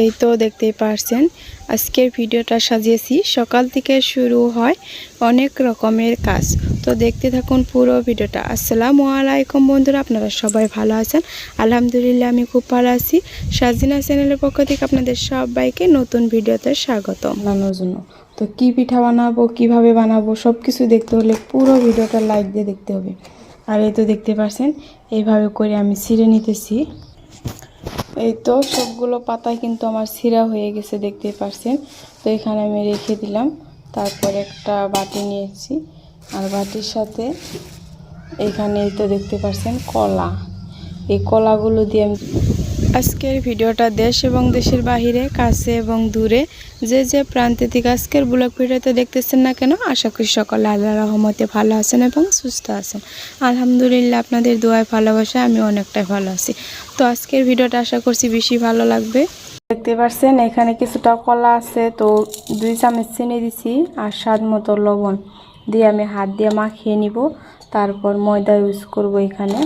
এই তো দেখতেই পারছেন, আজকের ভিডিওটা সাজিয়েছি। সকাল থেকে শুরু হয় অনেক রকমের কাজ। তো দেখতে থাকুন পুরো ভিডিওটা। আসসালামু আলাইকুম বন্ধুরা, আপনারা সবাই ভালো আছেন? আলহামদুলিল্লাহ, আমি খুব ভালো আছি। সাজিনা চ্যানেলের পক্ষ থেকে আপনাদের সবাইকে নতুন ভিডিওতে স্বাগত বানানোর জন্য। তো কি পিঠা বানাবো, কীভাবে বানাবো সব কিছু দেখতে হলে পুরো ভিডিওটা লাইক দিয়ে দেখতে হবে। আর এই তো দেখতে পাচ্ছেন এইভাবে করে আমি ছিঁড়ে নিতেছি। এই তো সবগুলো পাতায় কিন্তু আমার ছিঁড়া হয়ে গেছে দেখতে পারছেন। তো এখানে আমি রেখে দিলাম। তারপর একটা বাটি নিয়েছি। আর বাটির সাথে এখানে এই তো দেখতে পাচ্ছেন কলা। এই কলাগুলো দিয়ে আমি আজকের ভিডিওটা দেশ এবং দেশের বাহিরে, কাছে এবং দূরে, যে যে প্রান্তে থেকে আজকের ব্লগ ভিডিওতে দেখতেছেন না কেন, আশা করি সকলে আল্লাহ রহমতে ভালো আছেন এবং সুস্থ আছেন। আলহামদুলিল্লাহ, আপনাদের দোয়ায় ভালোবাসা আমি অনেকটাই ভালো আছি। তো আজকের ভিডিওটা আশা করছি বেশি ভালো লাগবে। দেখতে পাচ্ছেন এখানে কিছুটা কলা আছে, তো দুই চামচ চিনি দিছি আর স্বাদ মতো লবণ দিয়ে আমি হাত দিয়ে মাখিয়ে নিব। তারপর ময়দা ইউজ করব এখানে।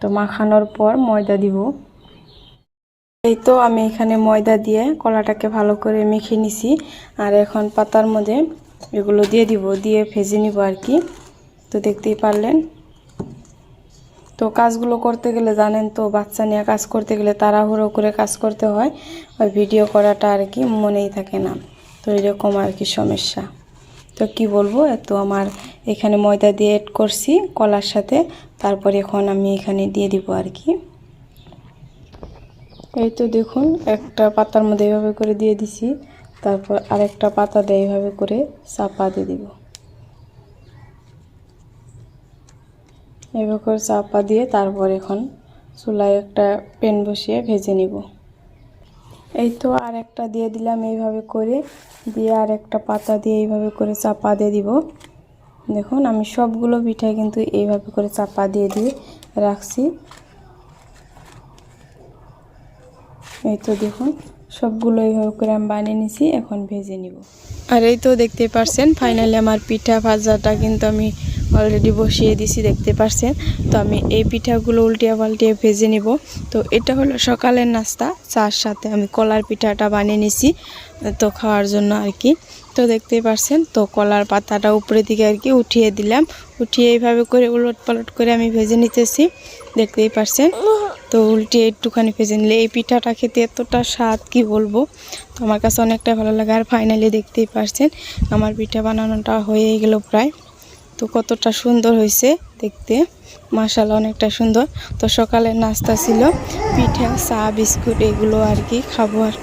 তো মাখানোর পর ময়দা দিব। এই তো আমি এখানে ময়দা দিয়ে কলাটাকে ভালো করে মেখে নিছি। আর এখন পাতার মধ্যে এগুলো দিয়ে দিব, দিয়ে ভেজে নিব আর কি। তো দেখতেই পারলেন। তো কাজগুলো করতে গেলে জানেন তো, বাচ্চা নিয়ে কাজ করতে গেলে তাড়াহুড়ো করে কাজ করতে হয়। ওই ভিডিও করাটা আর কি মনেই থাকে না। তো এরকম আর কি সমস্যা। তো কি বলব তো আমার এখানে ময়দা দিয়ে এড করছি কলার সাথে। তারপর এখন আমি এখানে দিয়ে দিব আর কি। এই তো দেখুন, একটা পাতার মধ্যে এইভাবে করে দিয়ে দিছি। তারপর আরেকটা পাতা দিয়ে এইভাবে করে চাপা দিয়ে দিব। এভাবে করে চাপা দিয়ে তারপর এখন চুলায় একটা পেন বসিয়ে ভেজে নিব। এই তো আর একটা দিয়ে দিলাম এইভাবে করে, দিয়ে আর একটা পাতা দিয়ে এইভাবে করে চাপা দিয়ে দিব। দেখুন, আমি সবগুলো পিঠায় কিন্তু এইভাবে করে চাপা দিয়ে দিয়ে রাখছি। এই তো দেখুন সবগুলো এইভাবে করে আমি বানিয়ে নিছি, এখন ভেজে নিব। আর এই তো দেখতে পারছেন ফাইনালি আমার পিঠা ভাজাটা কিন্তু আমি অলরেডি বসিয়ে দিছি, দেখতে পারছেন? তো আমি এই পিঠাগুলো উল্টিয়ে পাল্টিয়ে ভেজে নিব। তো এটা হলো সকালের নাস্তা, চার সাথে আমি কলার পিঠাটা বানিয়ে নিছি, তো খাওয়ার জন্য আর কি। তো দেখতেই পারছেন, তো কলার পাতাটা উপরের দিকে আর কি উঠিয়ে দিলাম। উঠিয়ে এইভাবে করে উলট পালট করে আমি ভেজে নিতেছি, দেখতেই পারছেন। তো উল্টিয়ে একটুখানি ভেজে নিলে এই পিঠাটা খেতে এতটা স্বাদ, কি বলব? তো আমার কাছে অনেকটা ভালো লাগে। আর ফাইনালি দেখতেই পারছেন, আমার পিঠা বানানোটা হয়ে গেল প্রায়। তো কতটা সুন্দর হয়েছে দেখতে। মাসাল অনেকটা সুন্দর। তো সকালের নাস্তা ছিল, পিঠা, চা, বিস্কুট, এগুলো আর কি খাব আর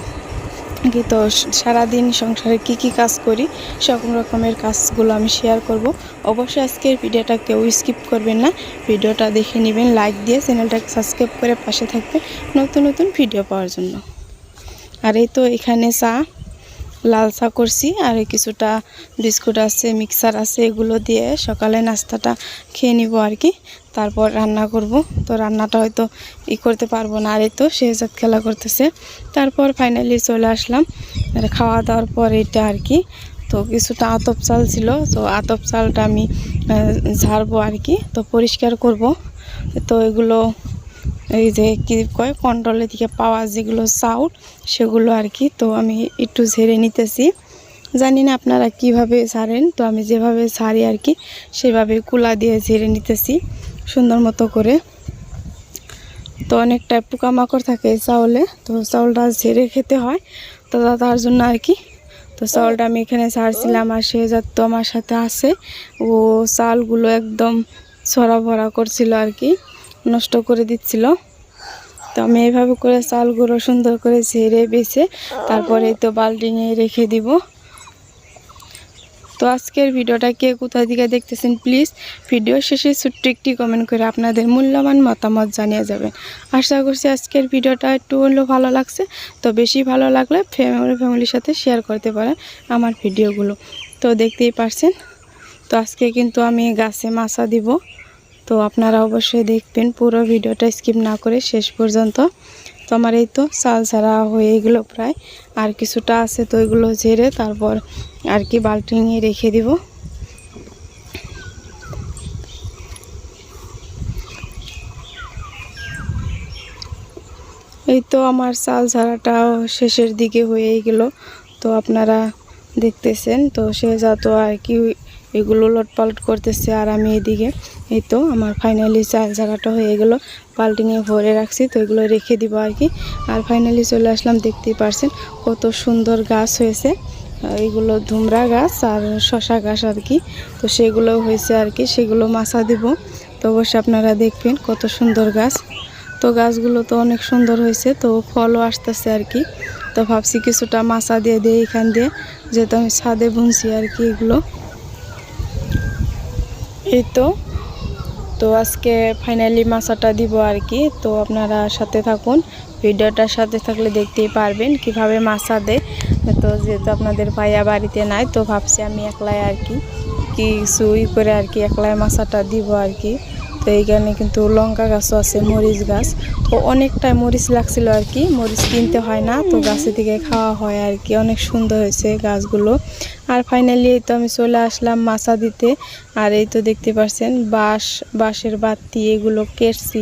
কি তো সারাদিন সংসারে কি কি কাজ করি, সব রকমের কাজগুলো আমি শেয়ার করব। অবশ্যই আজকের ভিডিওটা কেউ স্কিপ করবেন না। ভিডিওটা দেখে নেবেন লাইক দিয়ে চ্যানেলটাকে সাবস্ক্রাইব করে পাশে থাকবেন নতুন নতুন ভিডিও পাওয়ার জন্য। আর এই তো এখানে চা। লাল চা করছি আর কিছুটা বিস্কুট আছে, মিক্সার আছে, এগুলো দিয়ে সকালে নাস্তাটা খেয়ে নিব আর কি। তারপর রান্না করব। তো রান্নাটা হয়তো ই করতে পারব না আর এই তো শেহজাদ খেলা করতেছে। তারপর ফাইনালি চলে আসলাম। খাওয়া দাওয়ার পর এটা আর কি। তো কিছুটা আতপ চাল ছিল। তো আতপ চালটা আমি ঝাড়বো আর কি। তো পরিষ্কার করব। তো এগুলো এই যে কি কয় কন্ট্রোলের দিকে পাওয়া যেগুলো চাউল, সেগুলো আর কি। তো আমি একটু ঝেড়ে নিতেছি। জানি না আপনারা কীভাবে ছাড়েন তো আমি যেভাবে ছাড়ি আর কি, সেভাবে কুলা দিয়ে ঝেড়ে নিতেছি সুন্দর মতো করে। তো অনেকটা পোকামাকড় থাকে চাউলে, তো চাউলটা ঝেড়ে খেতে হয়। তো তার জন্য আর কি, তো চাউলটা আমি এখানে ছাড়ছিলাম আর সে তো আমার সাথে আছে, ও চালগুলো একদম ছড়া ভরা করছিল আর কি। নষ্ট করে দিচ্ছিল। তো আমি এইভাবে করে চালগুলো সুন্দর করে ঝেড়ে বেছে তারপরে তো বালটি নিয়ে রেখে দিব। তো আজকের ভিডিওটা কে কোথা থেকে দেখতেছেন প্লিজ, ভিডিও শেষে ছোট্ট একটি কমেন্ট করে আপনাদের মূল্যবান মতামত জানিয়ে যাবেন। আশা করছি আজকের ভিডিওটা একটু হলেও ভালো লাগছে। তো বেশি ভালো লাগলে ফ্যামিলি ফ্যামিলির সাথে শেয়ার করতে পারেন আমার ভিডিওগুলো। তো দেখতেই পারছেন। তো আজকে কিন্তু আমি গাছে মাছা দিব। তো আপনারা অবশ্যই দেখবেন, পুরো ভিডিওটা স্কিপ না করে শেষ পর্যন্ত। তো আমার এই তো চাল ছাড়া হয়ে গেলো প্রায়। আর কিছুটা আছে তো ওইগুলো ঝেড়ে তারপর আর কি বাল্টিংয়ে রেখে দিব। এই তো আমার চাল ঝাড়াটাও শেষের দিকে হয়েই গেল। তো আপনারা দেখতেছেন, তো সে যত আর কি এগুলো লটপালট করতেছে আর আমি এদিকে, এই তো আমার ফাইনালি ঝাড়াটা হয়ে গেল। পাল্টিংয়ে ভরে রাখছি, তো এগুলো রেখে দিব আর কি। আর ফাইনালি চলে আসলাম, দেখতেই পারছেন কত সুন্দর গাছ হয়েছে। এইগুলো ধুমরা গাছ আর শশা গাছ আর কি। তো সেগুলো হয়েছে আর কি, সেগুলো মাছা দিব। তো অবশ্যই আপনারা দেখবেন কত সুন্দর গাছ। তো গাছগুলো তো অনেক সুন্দর হয়েছে, তো ফলও আসতেছে আর কি। তো ভাবছি কিছুটা মাছা দিয়ে দিয়ে এখান দিয়ে, যেহেতু আমি ছাদে বুনছি আর কি এগুলো। এই তো। তো আজকে ফাইনালি মাছাটা দিব আর কি। তো আপনারা সাথে থাকুন। ভিডিওটার সাথে থাকলে দেখতেই পারবেন কীভাবে মাছা দেয়। তো যেহেতু আপনাদের ভাইয়া বাড়িতে নাই, তো ভাবছি আমি একলাই আর কি, কিছু ই করে আর কি একলাই মাছাটা দিব আর কি। তো এইখানে কিন্তু লঙ্কা গাছও আছে, মরিচ গাছ। তো অনেকটাই মরিচ লাগছিল আর কি, মরিচ কিনতে হয় না, তো গাছে থেকে খাওয়া হয় আর কি, অনেক সুন্দর হয়েছে গাছগুলো। আর ফাইনালি এই তো আমি চলে আসলাম মাছা দিতে, আর এই তো দেখতে পাচ্ছেন বাঁশ, বাঁশের বাতি, এগুলো কেটছি।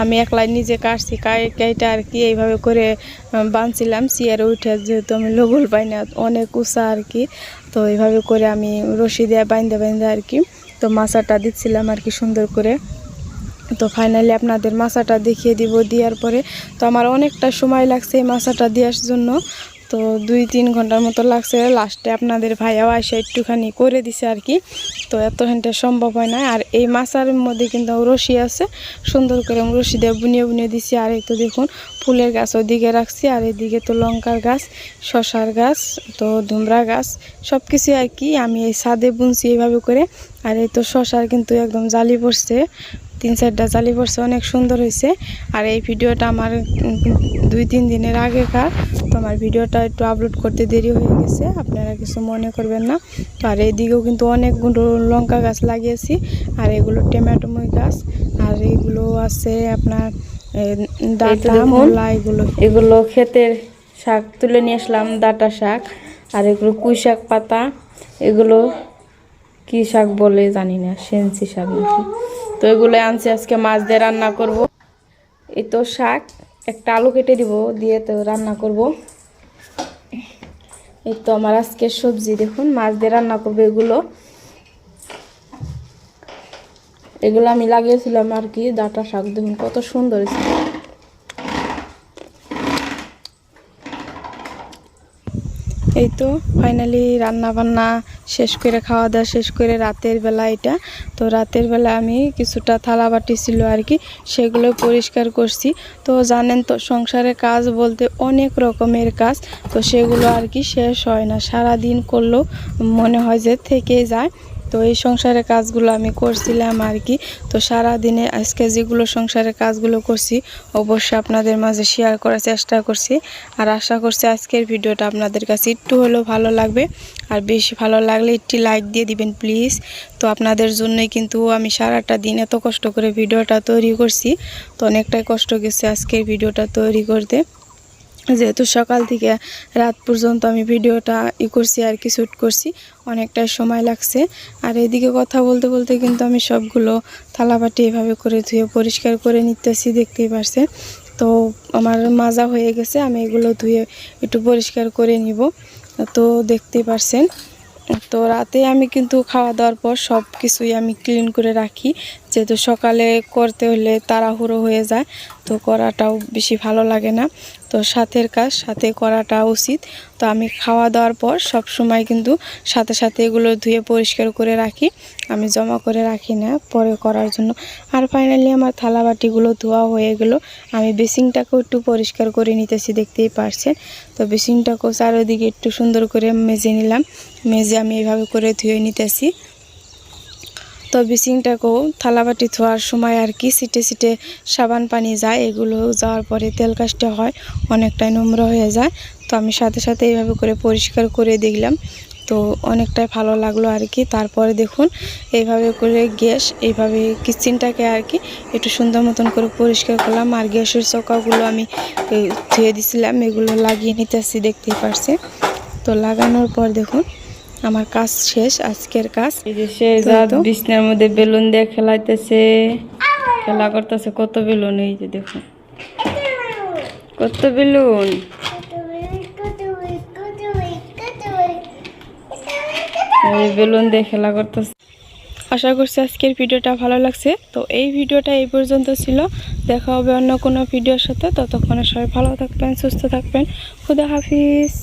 আমি একলাই নিজে কাটছি কাইটা আর কি এইভাবে করে বাঁধছিলাম চেয়ারে উঠে যেহেতু আমি লগল পাই না, অনেক উঁচা আর কি। তো এইভাবে করে আমি রশি দিয়ে বাইন্দে বাইন্দে আর কি, তো মাছাটা দিচ্ছিলাম আর কি সুন্দর করে। তো ফাইনালি আপনাদের মাছাটা দেখিয়ে দিব, দেওয়ার পরে তো আমার অনেকটা সময় লাগছে এই মাছাটা দেওয়ার জন্য। তো দুই তিন ঘণ্টার মতো লাগছে লাস্টে আপনাদের ভাইয়াও এসে একটুখানি করে দিছে আর কি। তো এত ঘণ্টা সম্ভব হয় না। আর এই মাছার মধ্যে কিন্তু রশি আছে, সুন্দর করে রশি দিয়ে বুনিয়ে বুনিয়ে দিছি। আর এই তো দেখুন, ফুলের গাছ ওদিকে রাখছি, আর এদিকে তো লঙ্কার গাছ, শশার গাছ, তো ধুমরা গাছ সব কিছু আর কি আমি এই ছাদে বুনছি এইভাবে করে। আর এই তো শশার কিন্তু একদম জালি পড়ছে। তিন চারটা জালি পড়ছে অনেক সুন্দর হয়েছে। আর এই ভিডিওটা আমার দুই তিন দিনের আগেকার। তো আমার ভিডিওটা একটু আপলোড করতে দেরি হয়ে গেছে আপনারা কিছু মনে করবেন না। তো আর এইদিকেও কিন্তু অনেকগুলো লঙ্কা গাছ লাগিয়েছি আর এগুলো টমেটোময় গাছ আর এগুলো আছে আপনার ডাঁটা। এগুলো। এগুলো ক্ষেতের শাক তুলে নিয়ে আসলাম ডাটা শাক আর এগুলো কুই শাক পাতা। এগুলো কি শাক বলে জানি না সেন্সি শাক নাকি। তো এগুলো আনছি, আজকে মাছ দিয়ে রান্না করব। এই তো শাক, একটা আলু কেটে দিব দিয়ে তো রান্না করব। এই তো আমার আজকে সবজি, দেখুন, মাছ দিয়ে রান্না করব এগুলো। এগুলো আমি লাগিয়েছিলাম আর কি, ডাটা শাক, দেখুন, কত সুন্দর হয়েছে। এই তো ফাইনালি রান্না বান্না শেষ করে খাওয়া দাওয়া শেষ করে রাতের বেলা এটা। তো রাতের বেলা আমি কিছুটা থালা বাটি ছিল আর কি, সেগুলো পরিষ্কার করছি। তো জানেন তো, সংসারে কাজ বলতে অনেক রকমের কাজ, তো সেগুলো আর কি শেষ হয় না। সারা দিন করলেও মনে হয় যে থেকে যায়। তো এই সংসারের কাজগুলো আমি করছিলাম আর কি। তো সারা দিনে আজকে যেগুলো সংসারের কাজগুলো করছি, অবশ্যই আপনাদের মাঝে শেয়ার করার চেষ্টা করছি। আর আশা করছি আজকের ভিডিওটা আপনাদের কাছে একটু হলেও ভালো লাগবে। আর বেশি ভালো লাগলে একটি লাইক দিয়ে দিবেন প্লিজ তো আপনাদের জন্যই কিন্তু আমি সারাটা দিন এত কষ্ট করে ভিডিওটা তৈরি করছি। তো অনেকটাই কষ্ট গেছে আজকের ভিডিওটা তৈরি করতে। যেহেতু সকাল থেকে রাত পর্যন্ত আমি ভিডিওটা ই করছি আর কি শ্যুট করছি, অনেকটাই সময় লাগছে। আর এদিকে কথা বলতে বলতে কিন্তু আমি সবগুলো থালাবাটি এভাবে করে ধুয়ে পরিষ্কার করে নিতেছি, দেখতেই পারছেন। তো আমার মাজা হয়ে গেছে, আমি এগুলো ধুয়ে একটু পরিষ্কার করে নিব। তো দেখতেই পারছেন। তো রাতে আমি কিন্তু খাওয়া দাওয়ার পর সব কিছুই আমি ক্লিন করে রাখি, যেহেতু সকালে করতে হলে তাড়াহুড়ো হয়ে যায়। তো করাটাও বেশি ভালো লাগে না। তো সাথের কাজ, সাথে করাটা উচিত। তো আমি খাওয়া দাওয়ার পর সব সময় কিন্তু সাথে সাথে এগুলো ধুয়ে পরিষ্কার করে রাখি। আমি জমা করে রাখি না পরে করার জন্য। আর ফাইনালি আমার থালা বাটিগুলো ধোয়া হয়ে গেল। আমি বেসিংটাকেও একটু পরিষ্কার করে নিতেছি, দেখতেই পারছেন। তো বেসিংটাকেও চারিদিকে একটু সুন্দর করে মেজে নিলাম। মেজে আমি এইভাবে করে ধুয়ে নিতেছি। তো বিচিংটাকেও থালাবাটি ধোয়ার সময় আর কি সিটে সিটে সাবান পানি যায়, এগুলো যাওয়ার পরে তেল কাজটা হয়, অনেকটাই নোংরা হয়ে যায়। তো আমি সাথে সাথে এইভাবে করে পরিষ্কার করে দেখলাম। তো অনেকটাই ভালো লাগল আর কি। তারপরে দেখুন, এইভাবে করে গ্যাস, এইভাবে কিচেনটাকে আর কি একটু সুন্দর মতন করে পরিষ্কার করলাম। আর গ্যাসের চকাগুলো আমি ধুয়ে দিছিলাম, এগুলো লাগিয়ে নিতেছি, দেখতেই পারছে তো লাগানোর পর দেখুন আমার কাজ শেষ আজকের কাজ। বিছনার মধ্যে বেলুন দিয়ে খেলাইতেছে খেলা করতেছে কত বেলুন এই যে দেখুন কত বেলুন? এই বেলুন দিয়ে খেলা করতেছে। আশা করছি আজকের ভিডিওটা ভালো লাগছে। তো এই ভিডিওটা এই পর্যন্ত ছিল। দেখা হবে অন্য কোনো ভিডিওর সাথে। ততক্ষণে সবাই ভালো থাকবেন সুস্থ থাকবেন। খুদা হাফিজ।